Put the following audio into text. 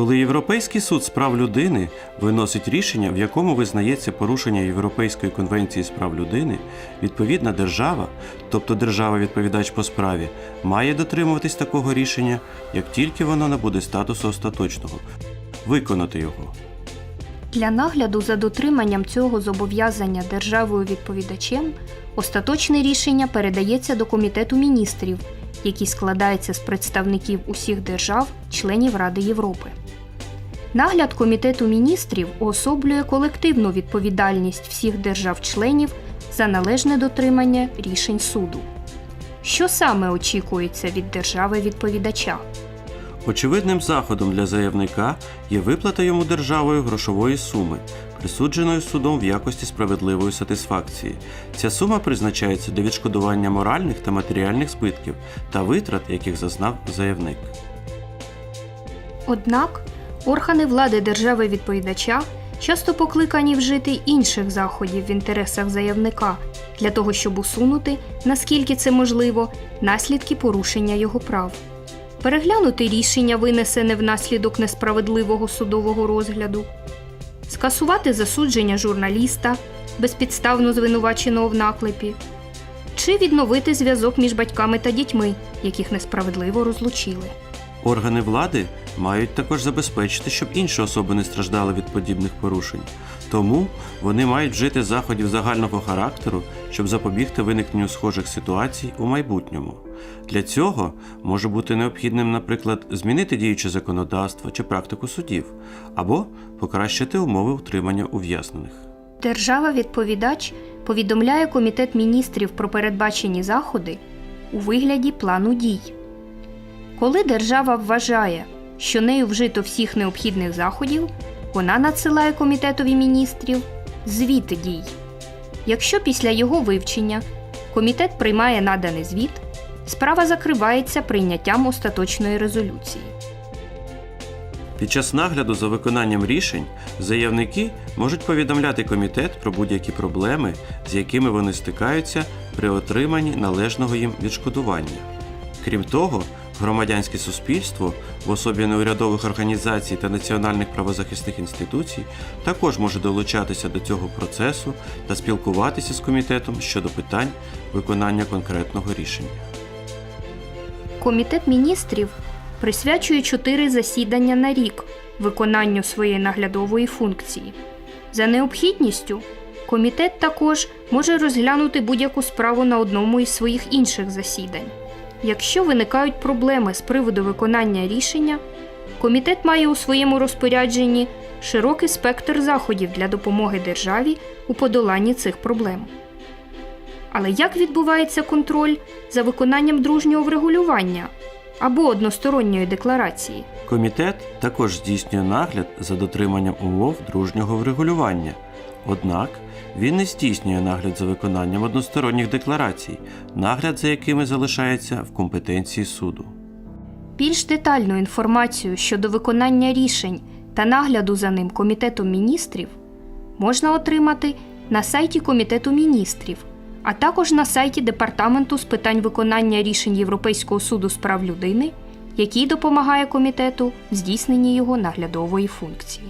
Коли Європейський суд з прав людини виносить рішення, в якому визнається порушення Європейської конвенції з прав людини, відповідна держава, тобто держава-відповідач по справі, має дотримуватись такого рішення, як тільки воно набуде статусу остаточного, виконати його. Для нагляду за дотриманням цього зобов'язання державою відповідачем остаточне рішення передається до Комітету міністрів, який складається з представників усіх держав, членів Ради Європи. Нагляд Комітету міністрів уособлює колективну відповідальність всіх держав-членів за належне дотримання рішень суду. Що саме очікується від держави-відповідача? Очевидним заходом для заявника є виплата йому державою грошової суми, присудженої судом в якості справедливої сатисфакції. Ця сума призначається для відшкодування моральних та матеріальних збитків та витрат, яких зазнав заявник. Однак органи влади держави-відповідача часто покликані вжити інших заходів в інтересах заявника для того, щоб усунути, наскільки це можливо, наслідки порушення його прав. Переглянути рішення, винесене внаслідок несправедливого судового розгляду, скасувати засудження журналіста, безпідставно звинуваченого в наклепі, чи відновити зв'язок між батьками та дітьми, яких несправедливо розлучили. Органи влади мають також забезпечити, щоб інші особи не страждали від подібних порушень. Тому вони мають вжити заходів загального характеру, щоб запобігти виникненню схожих ситуацій у майбутньому. Для цього може бути необхідним, наприклад, змінити діюче законодавство чи практику судів, або покращити умови утримання ув'язнених. Держава-відповідач повідомляє Комітет міністрів про передбачені заходи у вигляді плану дій. Коли держава вважає, що нею вжито всіх необхідних заходів, вона надсилає Комітетові міністрів звіт дій. Якщо після його вивчення комітет приймає наданий звіт, справа закривається прийняттям остаточної резолюції. Під час нагляду за виконанням рішень заявники можуть повідомляти комітет про будь-які проблеми, з якими вони стикаються при отриманні належного їм відшкодування. Крім того, громадянське суспільство в особі неурядових організацій та національних правозахисних інституцій також може долучатися до цього процесу та спілкуватися з комітетом щодо питань виконання конкретного рішення. Комітет міністрів присвячує чотири засідання на рік виконанню своєї наглядової функції. За необхідністю, комітет також може розглянути будь-яку справу на одному із своїх інших засідань. Якщо виникають проблеми з приводу виконання рішення, комітет має у своєму розпорядженні широкий спектр заходів для допомоги державі у подоланні цих проблем. Але як відбувається контроль за виконанням дружнього врегулювання або односторонньої декларації? Комітет також здійснює нагляд за дотриманням умов дружнього врегулювання. Однак він не здійснює нагляд за виконанням односторонніх декларацій, нагляд за якими залишається в компетенції суду. Більш детальну інформацію щодо виконання рішень та нагляду за ним Комітетом міністрів можна отримати на сайті Комітету міністрів, а також на сайті Департаменту з питань виконання рішень Європейського суду з прав людини, який допомагає комітету в здійсненні його наглядової функції.